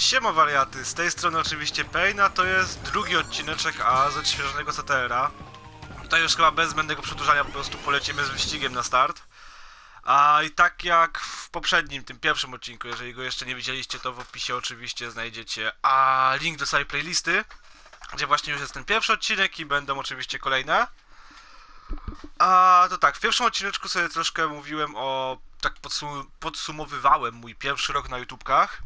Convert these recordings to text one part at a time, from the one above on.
Siema wariaty, z tej strony oczywiście Payna, to jest drugi odcineczek A z odświeżonego CTR-a. Tutaj już chyba bez zbędnego przedłużania po prostu polecimy z wyścigiem na start. A i tak jak w poprzednim, tym pierwszym odcinku, jeżeli go jeszcze nie widzieliście, to w opisie oczywiście znajdziecie a link do całej playlisty, gdzie właśnie już jest ten pierwszy odcinek i będą oczywiście kolejne. A to tak, w pierwszym odcineczku sobie troszkę mówiłem o, tak podsum podsumowywałem mój pierwszy rok na YouTubkach.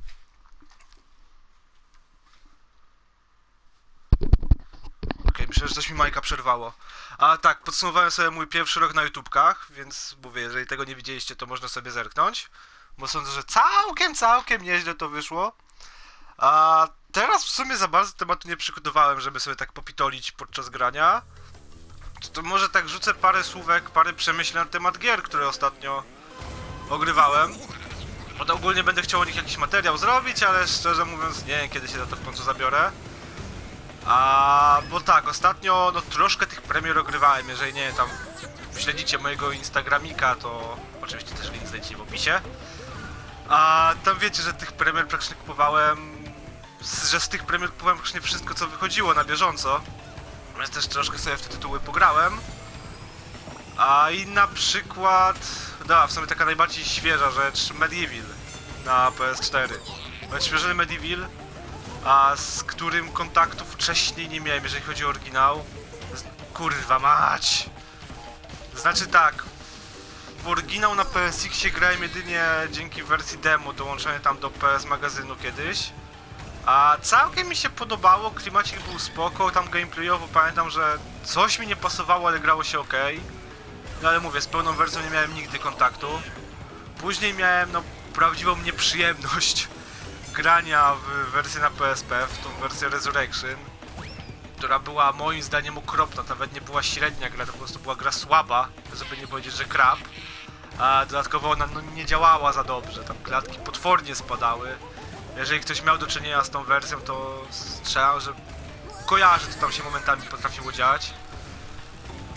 Myślę, że coś mi Majka przerwało. A tak, podsumowałem sobie mój pierwszy rok na YouTubkach, więc mówię, jeżeli tego nie widzieliście, to można sobie zerknąć. Bo sądzę, że całkiem, całkiem nieźle to wyszło. A teraz w sumie za bardzo tematu nie przygotowałem, żeby sobie tak popitolić podczas grania. To, to może tak rzucę parę słówek, parę przemyśleń na temat gier, które ostatnio ogrywałem. Bo ogólnie będę chciał o nich jakiś materiał zrobić, ale szczerze mówiąc nie wiem kiedy się za to w końcu zabiorę. A bo tak, ostatnio no troszkę tych premier ogrywałem, jeżeli nie tam śledzicie mojego Instagramika, to oczywiście też link znajdziecie w opisie. A tam wiecie, że tych premier praktycznie kupowałem, że z tych premier kupowałem praktycznie wszystko co wychodziło na bieżąco. Więc też troszkę sobie w te tytuły pograłem. A i na przykład, da, w sumie taka najbardziej świeża rzecz, Medieval na PS4. Odświeżony Medieval, a z którym kontaktów wcześniej nie miałem, jeżeli chodzi o oryginał. Z... Kurwa mać! Znaczy tak, w oryginał na PSX grałem jedynie dzięki wersji demo dołączonej tam do PS magazynu kiedyś. A całkiem mi się podobało, klimacik był spoko, tam gameplayowo pamiętam, że coś mi nie pasowało, ale grało się ok. No ale mówię, z pełną wersją nie miałem nigdy kontaktu. Później miałem no prawdziwą nieprzyjemność grania w wersję na PSP, w tą wersję Resurrection, która była moim zdaniem okropna, nawet nie była średnia gra, to po prostu była gra słaba, żeby nie powiedzieć, że krap. A dodatkowo ona no, nie działała za dobrze, tam klatki potwornie spadały. Jeżeli ktoś miał do czynienia z tą wersją, to strzelam, że kojarzy, co tam się momentami potrafiło dziać.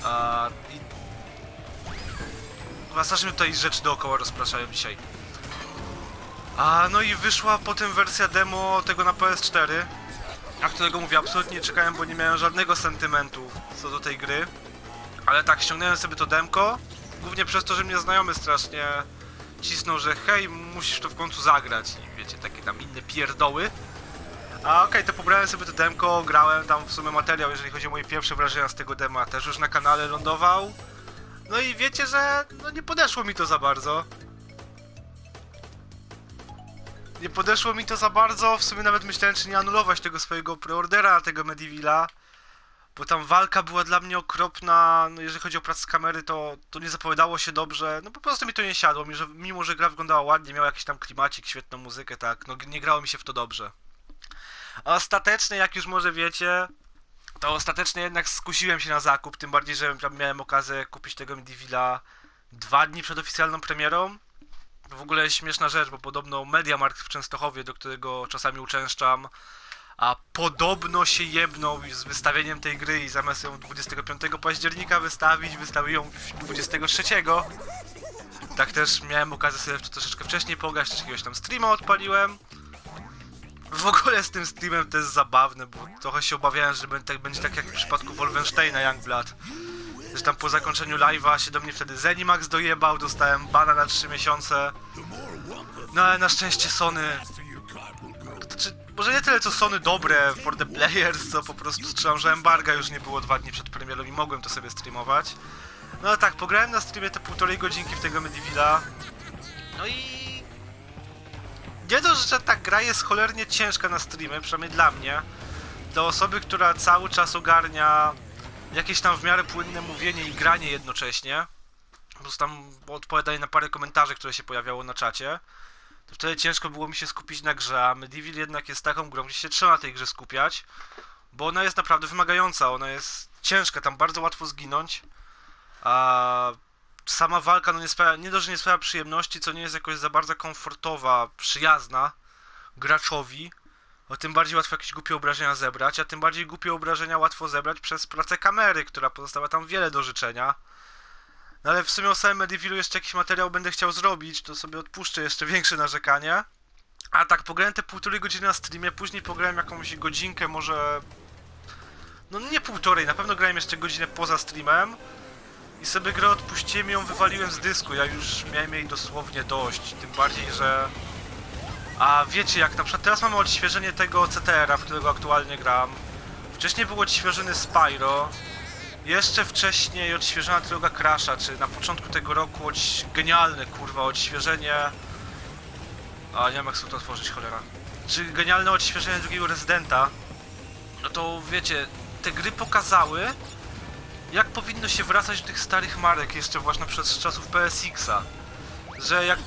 A, i... Strasznie tutaj rzeczy dookoła rozpraszają dzisiaj. A no i wyszła potem wersja demo tego na PS4, na którego mówię absolutnie nie czekałem, bo nie miałem żadnego sentymentu co do tej gry. Ale tak, ściągnąłem sobie to demko, głównie przez to, że mnie znajomy strasznie cisnął, że hej, musisz to w końcu zagrać i wiecie, takie tam inne pierdoły. A okej, to pobrałem sobie to demko, grałem tam w sumie materiał, jeżeli chodzi o moje pierwsze wrażenia z tego dema, też już na kanale lądował. No i wiecie, że no nie podeszło mi to za bardzo. Nie podeszło mi to za bardzo, w sumie nawet myślałem, czy nie anulować tego swojego preordera, tego Medivilla. Bo tam walka była dla mnie okropna, no jeżeli chodzi o pracę z kamery, to, to nie zapowiadało się dobrze, no po prostu mi to nie siadło, mimo że gra wyglądała ładnie, miała jakiś tam klimacik, świetną muzykę, tak, no nie grało mi się w to dobrze. A ostatecznie, jak już może wiecie, to ostatecznie jednak skusiłem się na zakup, tym bardziej, że miałem okazję kupić tego Medivilla dwa dni przed oficjalną premierą. W ogóle śmieszna rzecz, bo podobno Mediamarkt w Częstochowie, do którego czasami uczęszczam, a podobno się jebnął z wystawieniem tej gry i zamiast ją 25 października wystawić, wystawił ją 23. Tak też miałem okazję sobie to troszeczkę wcześniej pograć, też jakiegoś tam streama odpaliłem. W ogóle z tym streamem to jest zabawne, bo trochę się obawiałem, że będzie tak, będzie tak jak w przypadku Wolfensteina Youngblood. Że tam po zakończeniu live'a się do mnie wtedy Zenimax dojebał, dostałem bana na 3 miesiące. No ale na szczęście Sony... Znaczy, może nie tyle co Sony dobre for the players, co po prostu strzelam, że embarga już nie było dwa dni przed premierą i mogłem to sobie streamować. No ale tak, pograłem na streamie te półtorej godzinki w tego Medivilla. No i... Nie dość, że ta gra jest cholernie ciężka na streamy, przynajmniej dla mnie. Dla osoby, która cały czas ogarnia jakieś tam w miarę płynne mówienie i granie jednocześnie, plus tam odpowiadanie na parę komentarzy, które się pojawiało na czacie, to wtedy ciężko było mi się skupić na grze, a Medieval jednak jest taką grą, gdzie się trzeba na tej grze skupiać, bo ona jest naprawdę wymagająca, ona jest ciężka, tam bardzo łatwo zginąć, a sama walka no nie sprawia, nie dość, że nie sprawia przyjemności, co nie jest jakoś za bardzo komfortowa, przyjazna graczowi, o tym bardziej łatwo jakieś głupie obrażenia zebrać, a tym bardziej głupie obrażenia łatwo zebrać przez pracę kamery, która pozostawia tam wiele do życzenia. No ale w sumie o samym Medievalu jeszcze jakiś materiał będę chciał zrobić, to sobie odpuszczę jeszcze większe narzekanie. A tak, pograłem te półtorej godziny na streamie, później pograłem jakąś godzinkę, może... No nie półtorej, na pewno grałem jeszcze godzinę poza streamem. I sobie grę odpuściłem i ją wywaliłem z dysku, ja już miałem jej dosłownie dość, tym bardziej, że... A wiecie, jak na przykład teraz mamy odświeżenie tego CTR-a, w którego aktualnie gram. Wcześniej był odświeżony Spyro. Jeszcze wcześniej odświeżona tryloga Crasha, czy na początku tego roku odś... genialne kurwa odświeżenie... A nie wiem jak sobie to otworzyć, cholera. Czy genialne odświeżenie drugiego Residenta. No to wiecie, te gry pokazały, jak powinno się wracać do tych starych marek jeszcze właśnie przez czasów PSX-a. Że jak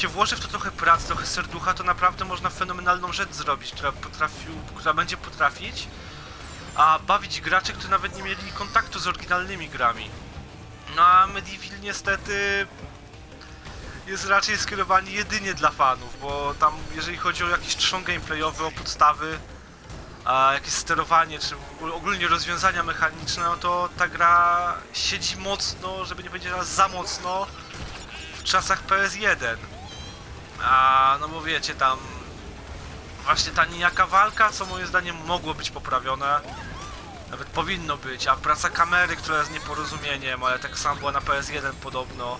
się włoży w to trochę pracy, trochę serducha, to naprawdę można fenomenalną rzecz zrobić, która, potrafił, która będzie potrafić, a bawić graczy, którzy nawet nie mieli kontaktu z oryginalnymi grami. No a Medieval niestety jest raczej skierowany jedynie dla fanów, bo tam jeżeli chodzi o jakiś trzon gameplayowy, o podstawy, a jakieś sterowanie, czy ogólnie rozwiązania mechaniczne, no to ta gra siedzi mocno, żeby nie powiedzieć za mocno, w czasach PS1. A no bo wiecie, tam właśnie ta nijaka walka, co moim zdaniem mogło być poprawione, nawet powinno być, a praca kamery, która jest nieporozumieniem, ale tak samo była na PS1 podobno,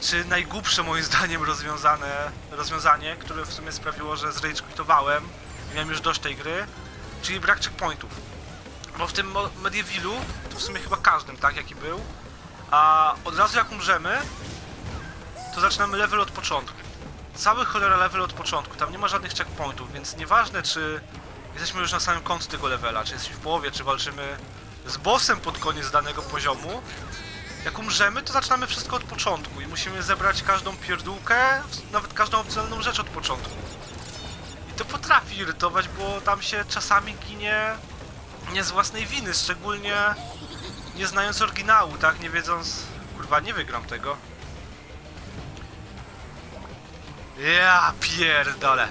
czy najgłupsze moim zdaniem rozwiązane, rozwiązanie, które w sumie sprawiło, że zrage quitowałem i miałem już dość tej gry, czyli brak checkpointów. Bo w tym Medievalu, to w sumie chyba każdym, tak, jaki był, a od razu jak umrzemy, to zaczynamy level od początku. Cały cholera level od początku, tam nie ma żadnych checkpointów, więc nieważne czy jesteśmy już na samym końcu tego levela, czy jesteśmy w połowie, czy walczymy z bossem pod koniec danego poziomu, jak umrzemy, to zaczynamy wszystko od początku i musimy zebrać każdą pierdółkę, nawet każdą opcjonalną rzecz od początku. I to potrafi irytować, bo tam się czasami ginie nie z własnej winy, szczególnie nie znając oryginału, tak? Nie wiedząc... Kurwa, nie wygram tego. Ja pierdolę.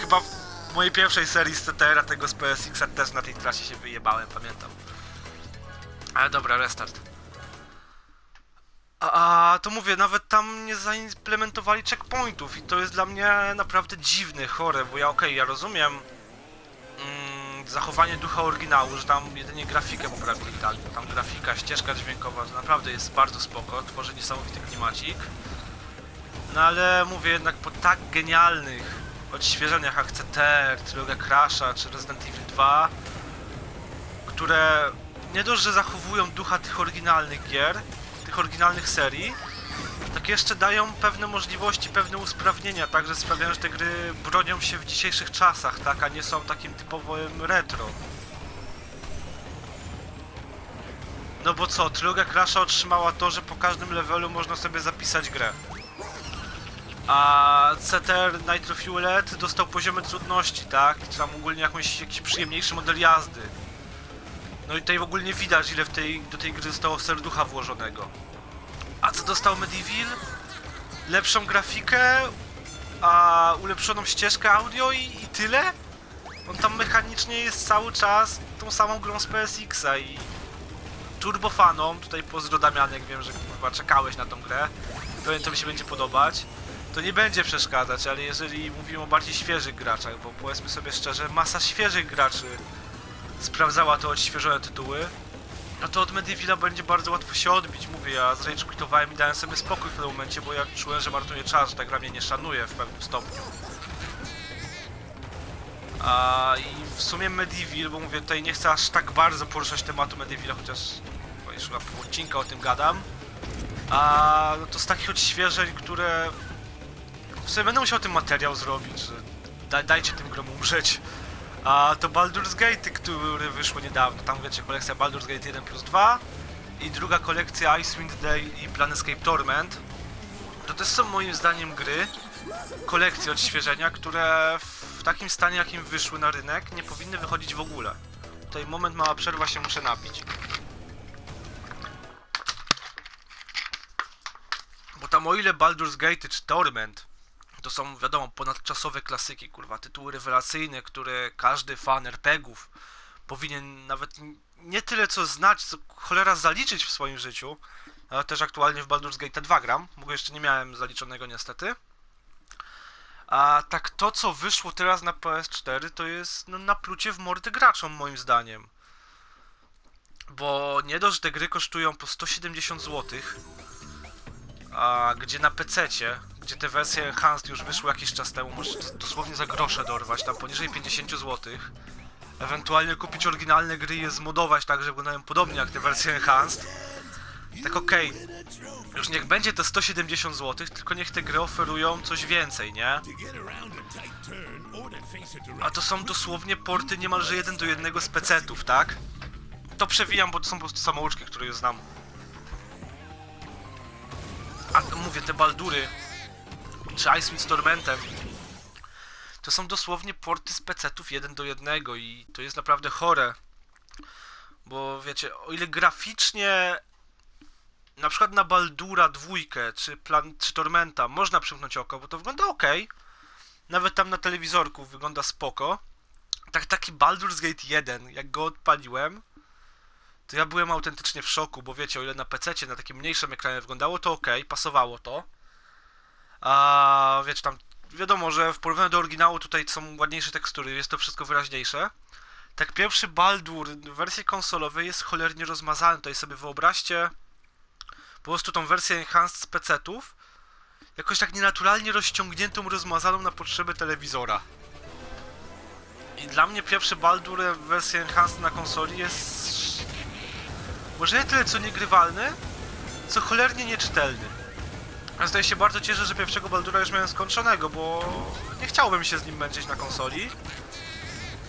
Chyba w mojej pierwszej serii z CTR-a tego z PSX-a też na tej trasie się wyjebałem, pamiętam. Ale dobra, restart. A, a to mówię, nawet tam nie zaimplementowali checkpointów i to jest dla mnie naprawdę dziwne, chore, bo ja okej, ja rozumiem mm, zachowanie ducha oryginału, że tam jedynie grafikę poprawili, tak, tam grafika, ścieżka dźwiękowa to naprawdę jest bardzo spoko, tworzy niesamowity klimacik. No ale mówię jednak po tak genialnych odświeżeniach jak CTR, Trylogia Crasha czy Resident Evil 2, które nie dość, że zachowują ducha tych oryginalnych gier, tych oryginalnych serii, tak jeszcze dają pewne możliwości, pewne usprawnienia, także sprawiają, że te gry bronią się w dzisiejszych czasach, tak, a nie są takim typowym retro. No bo co, Trylogia Crasha otrzymała to, że po każdym levelu można sobie zapisać grę. A CTR Nitro Fuelet dostał poziomy trudności, tak? Czy tam ogólnie jakąś, jakiś przyjemniejszy model jazdy. No i tutaj ogólnie widać, ile w tej, do tej gry zostało serducha włożonego. A co dostał Medieval? Lepszą grafikę, a ulepszoną ścieżkę audio i, i tyle? On tam mechanicznie jest cały czas tą samą grą z PSX-a i turbofanom, tutaj pozdro Damianek, wiem, że kurwa czekałeś na tą grę, pewnie to mi się będzie podobać, to nie będzie przeszkadzać, ale jeżeli mówimy o bardziej świeżych graczach, bo powiedzmy sobie szczerze, masa świeżych graczy sprawdzała te odświeżone tytuły, no to od Medievala będzie bardzo łatwo się odbić. Mówię, ja z Rage quitowałem i dałem sobie spokój w tym momencie, bo ja czułem, że marnuję czas, że ta gra mnie nie szanuje w pewnym stopniu. A i w sumie Medieval, bo mówię, tutaj nie chcę aż tak bardzo poruszać tematu Medievala, chociaż bo już chyba pół odcinka o tym gadam. A no to z takich odświeżeń, które w sumie będę musiał ten materiał zrobić, że daj, dajcie tym grom umrzeć. A to Baldur's Gate, który wyszło niedawno. Tam wiecie, kolekcja Baldur's Gate 1 plus 2 i druga kolekcja Icewind Dale i Planescape Torment. To też są moim zdaniem gry, kolekcje odświeżenia, które w takim stanie jakim wyszły na rynek nie powinny wychodzić w ogóle. Tutaj moment mała przerwa się muszę napić. Bo tam o ile Baldur's Gate czy Torment to są, wiadomo, ponadczasowe klasyki, kurwa, tytuły rewelacyjne, które każdy fan RPGów powinien nawet nie tyle co znać, co cholera zaliczyć w swoim życiu. Ja też aktualnie w Baldur's Gate 2 gram, bo jeszcze nie miałem zaliczonego niestety. A tak to, co wyszło teraz na PS4, to jest no, naplucie w mordy graczom, moim zdaniem. Bo nie dość, te gry kosztują po 170 zł, a gdzie na PC, gdzie te wersje Enhanced już wyszły jakiś czas temu, możesz dosłownie za grosze dorwać, tam poniżej 50 zł. Ewentualnie kupić oryginalne gry i je zmodować tak, że wyglądają podobnie jak te wersje Enhanced. Tak okej, już niech będzie to 170 zł, tylko niech te gry oferują coś więcej, nie? A to są dosłownie porty niemalże jeden do jednego z pecetów, tak? To przewijam, bo to są po prostu samouczki, które już znam. A mówię, te Baldury, czy Icewind z Tormentem, to są dosłownie porty z pecetów jeden do jednego i to jest naprawdę chore. Bo wiecie, o ile graficznie na przykład na Baldura dwójkę czy, plan, czy Tormenta można przymknąć oko, bo to wygląda ok. Nawet tam na telewizorku wygląda spoko. Tak taki Baldur's Gate 1, jak go odpaliłem, to ja byłem autentycznie w szoku, bo wiecie, o ile na PC na takim mniejszym ekranie wyglądało to ok, pasowało to. A wiecie, tam wiadomo, że w porównaniu do oryginału tutaj są ładniejsze tekstury, jest to wszystko wyraźniejsze. Tak pierwszy Baldur w wersji konsolowej jest cholernie rozmazany. Tutaj sobie wyobraźcie po prostu tą wersję Enhanced z PC-ów jakoś tak nienaturalnie rozciągniętą, rozmazaną na potrzeby telewizora. I dla mnie pierwszy Baldur w wersji Enhanced na konsoli jest może nie tyle co niegrywalny, co cholernie nieczytelny. Ja tutaj się bardzo cieszę, że pierwszego Baldura już miałem skończonego, bo nie chciałbym się z nim męczyć na konsoli.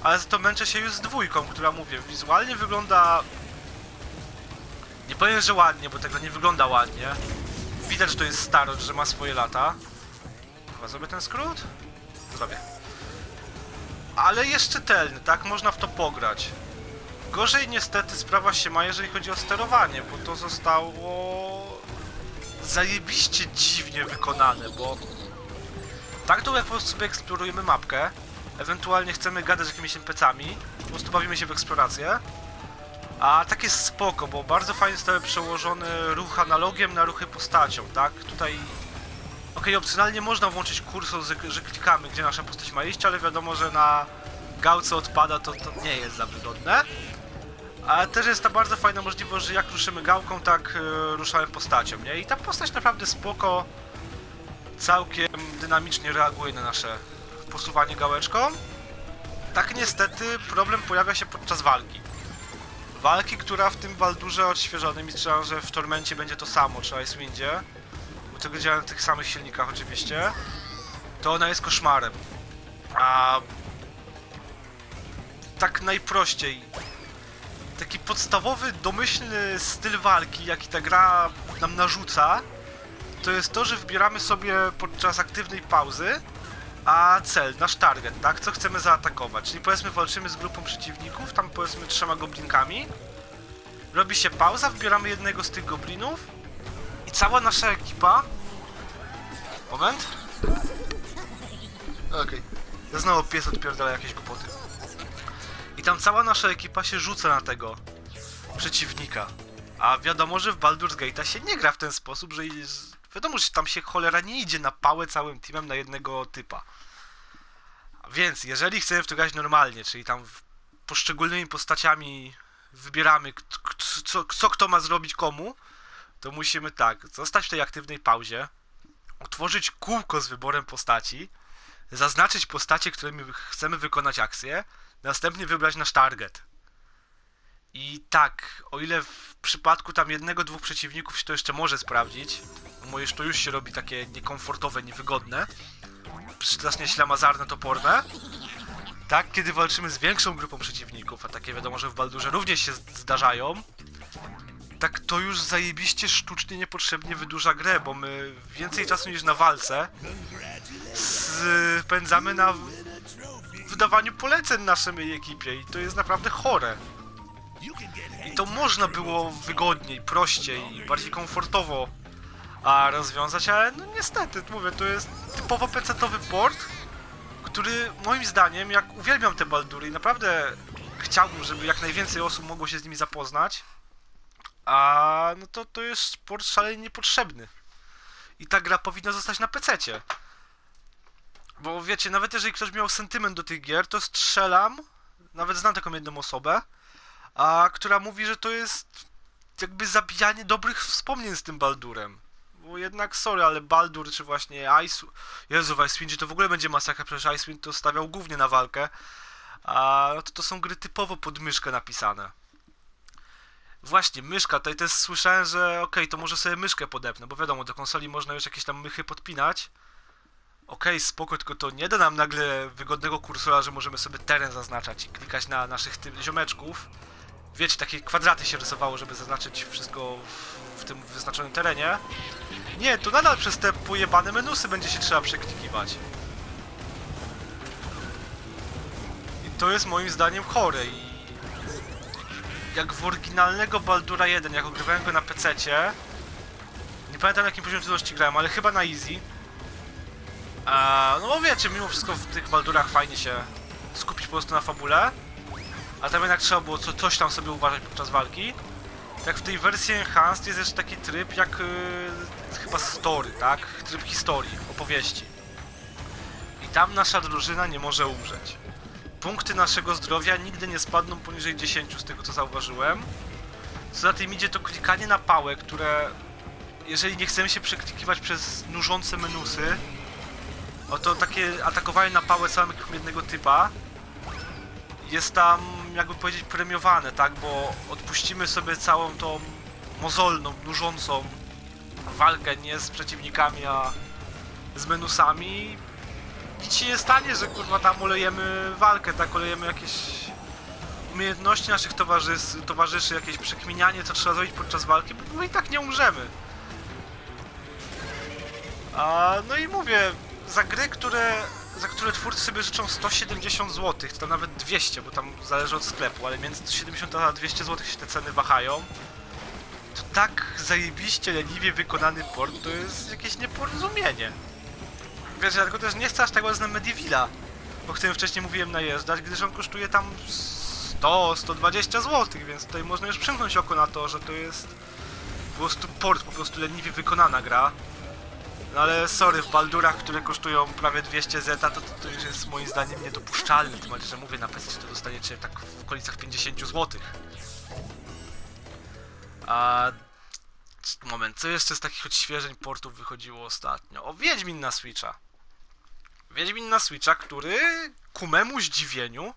Ale za to męczę się już z dwójką, która mówię, wizualnie wygląda... Nie powiem, że ładnie, bo tego nie wygląda ładnie. Widać, że to jest starość, że ma swoje lata. Chyba zrobię ten skrót? Zrobię. Ale jest czytelny, tak? Można w to pograć. Gorzej niestety sprawa się ma, jeżeli chodzi o sterowanie, bo to zostało zajebiście dziwnie wykonane, bo tak to jak po prostu sobie eksplorujemy mapkę, ewentualnie chcemy gadać z jakimiś NPC-ami, po prostu bawimy się w eksplorację, a tak jest spoko, bo bardzo fajnie zostały przełożony ruch analogiem na ruchy postacią, tak? Tutaj Okej, opcjonalnie można włączyć kursor, że, że klikamy, gdzie nasza postać ma iść, ale wiadomo, że na gałce odpada to, to nie jest za wygodne. Ale też jest ta bardzo fajna możliwość, że jak ruszymy gałką, tak y, ruszamy postacią, nie? I ta postać naprawdę spoko, całkiem dynamicznie reaguje na nasze posuwanie gałeczką. Tak niestety problem pojawia się podczas walki. Walki, która w tym Baldurze odświeżonym i strzelam, że w Tormencie będzie to samo, czy Icewindzie, bo tego działa na tych samych silnikach oczywiście, to ona jest koszmarem. A tak najprościej taki podstawowy, domyślny styl walki, jaki ta gra nam narzuca, to jest to, że wybieramy sobie podczas aktywnej pauzy, a cel, nasz target, tak? Co chcemy zaatakować. Czyli powiedzmy walczymy z grupą przeciwników, tam powiedzmy trzema goblinkami. Robi się pauza, wybieramy jednego z tych goblinów i cała nasza ekipa... Moment. Okej. Okay. Znowu pies odpierdala jakieś głupoty. I tam cała nasza ekipa się rzuca na tego przeciwnika. A wiadomo, że w Baldur's Gate'a się nie gra w ten sposób, że wiadomo, że tam się cholera nie idzie na pałę całym teamem na jednego typa. Więc jeżeli chcemy w to grać normalnie, czyli tam poszczególnymi postaciami wybieramy, co, co kto ma zrobić komu, to musimy tak, zostać w tej aktywnej pauzie, utworzyć kółko z wyborem postaci, zaznaczyć postacie, którymi chcemy wykonać akcję, następnie wybrać nasz target. I tak, o ile w przypadku tam jednego, dwóch przeciwników się to jeszcze może sprawdzić, już to już się robi takie niekomfortowe, niewygodne, strasznie ślamazarne, toporne, tak, kiedy walczymy z większą grupą przeciwników, a takie wiadomo, że w Baldurze również się zdarzają, tak to już zajebiście sztucznie niepotrzebnie wydłuża grę, bo my więcej czasu niż na walce spędzamy na wydawaniu poleceń naszej ekipie i to jest naprawdę chore. I to można było wygodniej, prościej, bardziej komfortowo a rozwiązać, ale no niestety, mówię, to jest typowo PC-towy port, który moim zdaniem, jak uwielbiam te Baldury i naprawdę chciałbym, żeby jak najwięcej osób mogło się z nimi zapoznać, a no to to jest port szalenie niepotrzebny. I ta gra powinna zostać na PC-cie. Bo wiecie, nawet jeżeli ktoś miał sentyment do tych gier, to strzelam, nawet znam taką jedną osobę, a która mówi, że to jest jakby zabijanie dobrych wspomnień z tym Baldurem. Bo jednak, sorry, ale Baldur czy właśnie Ice... Jezu, w Icewind to w ogóle będzie masakra, przecież Icewind to stawiał głównie na walkę. A no to, to są gry typowo pod myszkę napisane. Właśnie, myszka, tutaj też słyszałem, że okej, to może sobie myszkę podepnę, bo wiadomo, do konsoli można już jakieś tam mychy podpinać. Okej, spoko, tylko to nie da nam nagle wygodnego kursora, że możemy sobie teren zaznaczać i klikać na naszych tym ziomeczków. Wiecie, takie kwadraty się rysowało, żeby zaznaczyć wszystko w, w tym wyznaczonym terenie. Nie, to nadal przez te pojebane menusy będzie się trzeba przeklikiwać. I to jest moim zdaniem chore i... Jak w oryginalnego Baldura 1, jak ogrywałem go na PC-cie, nie pamiętam jakim poziomie trudności grałem, ale chyba na easy. A, no bo wiecie, mimo wszystko w tych Baldurach fajnie się skupić po prostu na fabule. A tam jednak trzeba było co, coś tam sobie uważać podczas walki. Tak w tej wersji Enhanced jest jeszcze taki tryb jak yy, chyba story, tak? Tryb historii, opowieści. I tam nasza drużyna nie może umrzeć. Punkty naszego zdrowia nigdy nie spadną poniżej 10 z tego co zauważyłem. Co za tym idzie to klikanie na pałę, które jeżeli nie chcemy się przeklikiwać przez nużące menusy, Oto takie atakowanie na pałę ekipą jednego typa jest tam, jakby powiedzieć, premiowane, tak? Bo odpuścimy sobie całą tą mozolną, nużącą walkę nie z przeciwnikami, a z menusami. Nic się nie stanie, że kurwa tam olejemy walkę, tak? Olejemy jakieś umiejętności naszych towarzys towarzyszy, jakieś przekminianie, co trzeba zrobić podczas walki, bo my i tak nie umrzemy. A, no i mówię, za gry, które, za które twórcy sobie życzą 170 zł, to nawet 200, bo tam zależy od sklepu, ale między 170 a 200 zł się te ceny wahają, to tak zajebiście leniwie wykonany port to jest jakieś nieporozumienie. Wiesz, ja tylko też nie chcę aż tak bardzo na Medievilla, o którym wcześniej mówiłem najeżdżać, gdyż on kosztuje tam 100-120 zł, więc tutaj można już przymknąć oko na to, że to jest po prostu port, po prostu leniwie wykonana gra. No ale sorry, w Baldurach, które kosztują prawie 200 zeta, to, to, to już jest moim zdaniem niedopuszczalne. Tym bardziej, że mówię, na PC to dostaniecie tak w okolicach 50 zł. A... Moment, co jeszcze z takich odświeżeń portów wychodziło ostatnio? O, Wiedźmin na Switcha. Wiedźmin na Switcha, który ku memu zdziwieniu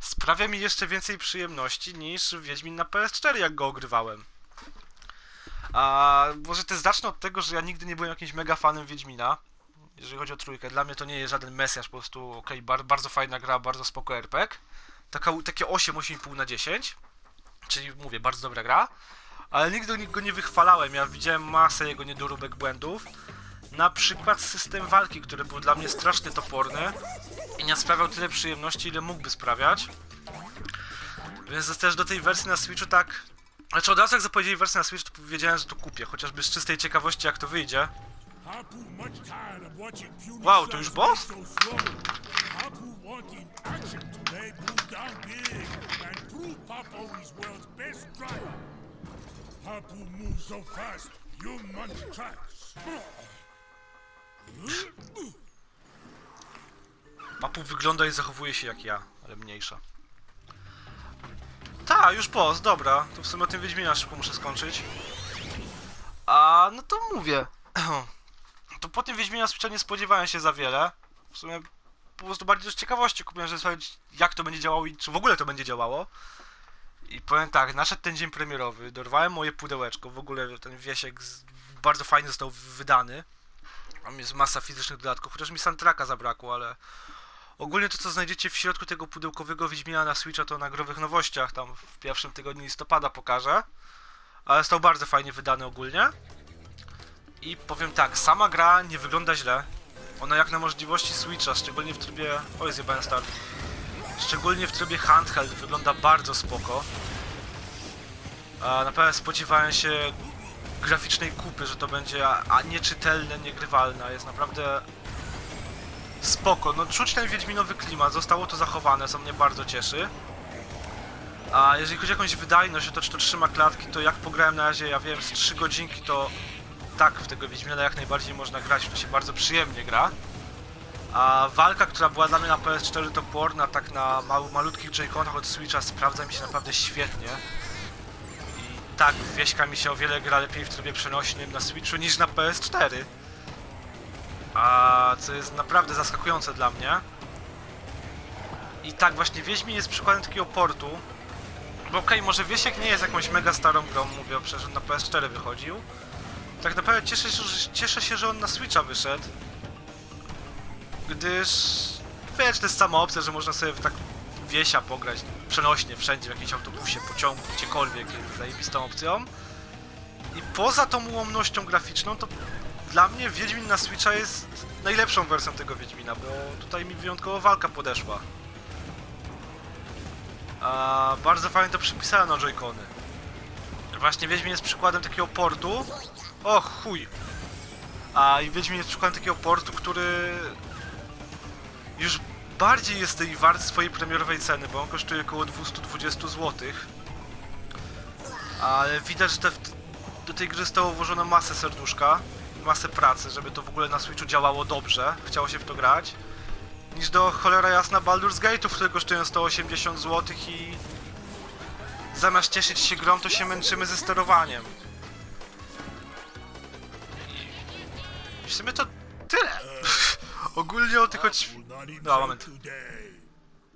sprawia mi jeszcze więcej przyjemności niż Wiedźmin na PS4, jak go ogrywałem. A może też zacznę od tego, że ja nigdy nie byłem jakimś mega fanem Wiedźmina. Jeżeli chodzi o trójkę, dla mnie to nie jest żaden mesjasz, po prostu okej, bar bardzo fajna gra, bardzo spoko RPG. Taka, takie 8, 8,5 na 10. Czyli mówię, bardzo dobra gra. Ale nigdy go nie wychwalałem, ja widziałem masę jego niedoróbek błędów. Na przykład system walki, który był dla mnie strasznie toporny i nie sprawiał tyle przyjemności, ile mógłby sprawiać. Więc też do tej wersji na Switchu tak znaczy od razu jak zapowiedzieli wersję na Switch, to powiedziałem, że to kupię, chociażby z czystej ciekawości jak to wyjdzie. Wow, to już boss? Papu wygląda i zachowuje się jak ja, ale mniejsza. Ta, już boss, dobra. To w sumie o tym Wiedźmina szybko muszę skończyć. A, no to mówię. To po tym Wiedźmina Switcha nie spodziewałem się za wiele. W sumie po prostu bardziej z ciekawości kupiłem, żeby sprawdzić jak to będzie działało i czy w ogóle to będzie działało. I powiem tak, nadszedł ten dzień premierowy, dorwałem moje pudełeczko, w ogóle ten wiesiek z, bardzo fajnie został wydany. Tam jest masa fizycznych dodatków, chociaż mi soundtracka zabrakło, ale Ogólnie to, co znajdziecie w środku tego pudełkowego Wiedźmina na Switcha, to na growych nowościach, tam w pierwszym tygodniu listopada pokażę. Ale został bardzo fajnie wydany ogólnie. I powiem tak, sama gra nie wygląda źle. Ona jak na możliwości Switcha, szczególnie w trybie... Oj, zjebałem start. Szczególnie w trybie handheld wygląda bardzo spoko. A naprawdę spodziewałem się graficznej kupy, że to będzie nieczytelne, niegrywalne. Jest naprawdę spoko, no czuć ten wiedźminowy klimat, zostało to zachowane, co mnie bardzo cieszy. A jeżeli chodzi o jakąś wydajność, to czy to trzyma klatki, to jak pograłem na razie, ja wiem, z 3 godzinki, to tak, w tego Wiedźmina jak najbardziej można grać, to się bardzo przyjemnie gra. A walka, która była dla mnie na PS4 to porna, tak na mał, malutkich J-Conach od Switcha sprawdza mi się naprawdę świetnie. I tak, wieśka mi się o wiele gra lepiej w trybie przenośnym na Switchu niż na PS4. A co jest naprawdę zaskakujące dla mnie. I tak właśnie Wiedźmin jest przykładem takiego portu. Bo okej, może Wiesiek nie jest jakąś mega starą grą, mówię, przecież on na PS4 wychodził. Tak naprawdę cieszę się, że, cieszę się, że on na Switcha wyszedł. Gdyż wiesz, to jest sama opcja, że można sobie tak wiesia pograć przenośnie wszędzie, w jakimś autobusie, pociągu, gdziekolwiek jest zajebistą opcją. I poza tą ułomnością graficzną, to dla mnie Wiedźmin na Switcha jest najlepszą wersją tego Wiedźmina, bo tutaj mi wyjątkowo walka podeszła. A, bardzo fajnie to przypisałem na Joy-Cony. Właśnie Wiedźmin jest przykładem takiego portu. O chuj! A i Wiedźmin jest przykładem takiego portu, który już bardziej jest tej wart swojej premierowej ceny, bo on kosztuje około 220 zł. Ale widać, że te, do tej gry zostało włożono masę serduszka, masę pracy, żeby to w ogóle na Switchu działało dobrze, chciało się w to grać, niż do cholera jasna Baldur's Gate'ów, które kosztują 180 zł i zamiast cieszyć się grą, to się męczymy ze sterowaniem. I w sumie to tyle. Ogólnie o tych choć... No, moment.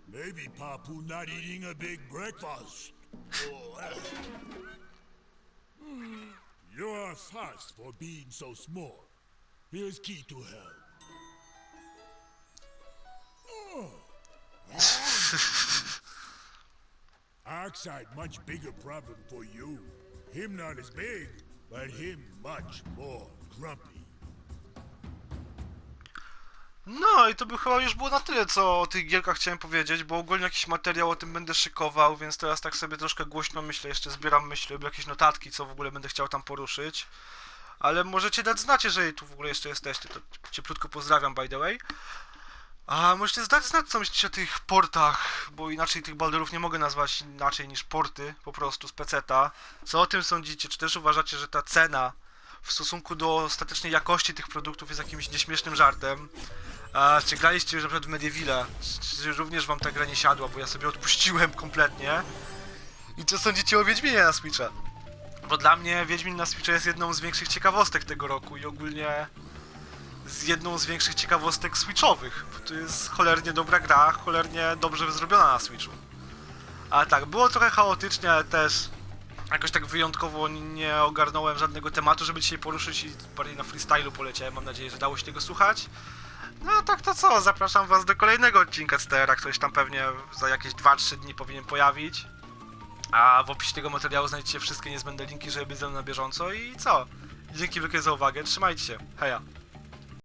Maybe Papu not eating a big breakfast. Oh, eh. Hmm, You are fast for being so small. Here's key to help. Oh. Oxide much bigger problem for you. Him not as big, but him much more grumpy. No i to by chyba już było na tyle, co o tych gierkach chciałem powiedzieć, bo ogólnie jakiś materiał o tym będę szykował, więc teraz tak sobie troszkę głośno myślę, jeszcze zbieram myśli jakieś notatki, co w ogóle będę chciał tam poruszyć. Ale możecie dać znać, jeżeli tu w ogóle jeszcze jesteście, to cieplutko pozdrawiam by the way. A możecie zdać znać, co myślicie o tych portach, bo inaczej tych balderów nie mogę nazwać inaczej niż porty, po prostu z peceta. Co o tym sądzicie? Czy też uważacie, że ta cena w stosunku do ostatecznej jakości tych produktów jest jakimś nieśmiesznym żartem? A czy graliście już na przykład w Medievilla? Czy, czy również wam ta gra nie siadła, bo ja sobie odpuściłem kompletnie? I co sądzicie o Wiedźminie na Switcha? Bo dla mnie Wiedźmin na Switcha jest jedną z większych ciekawostek tego roku i ogólnie z jedną z większych ciekawostek Switchowych. Bo to jest cholernie dobra gra, cholernie dobrze zrobiona na Switchu. A tak, było trochę chaotycznie, ale też jakoś tak wyjątkowo nie ogarnąłem żadnego tematu, żeby dzisiaj poruszyć i bardziej na freestylu poleciałem. Mam nadzieję, że dało się tego słuchać. No tak to co, zapraszam was do kolejnego odcinka CTR-a, który tam pewnie za jakieś 2-3 dni powinien pojawić. A w opisie tego materiału znajdziecie wszystkie niezbędne linki, żeby być ze mną na bieżąco i co? Dzięki wielkie za uwagę, trzymajcie się, heja.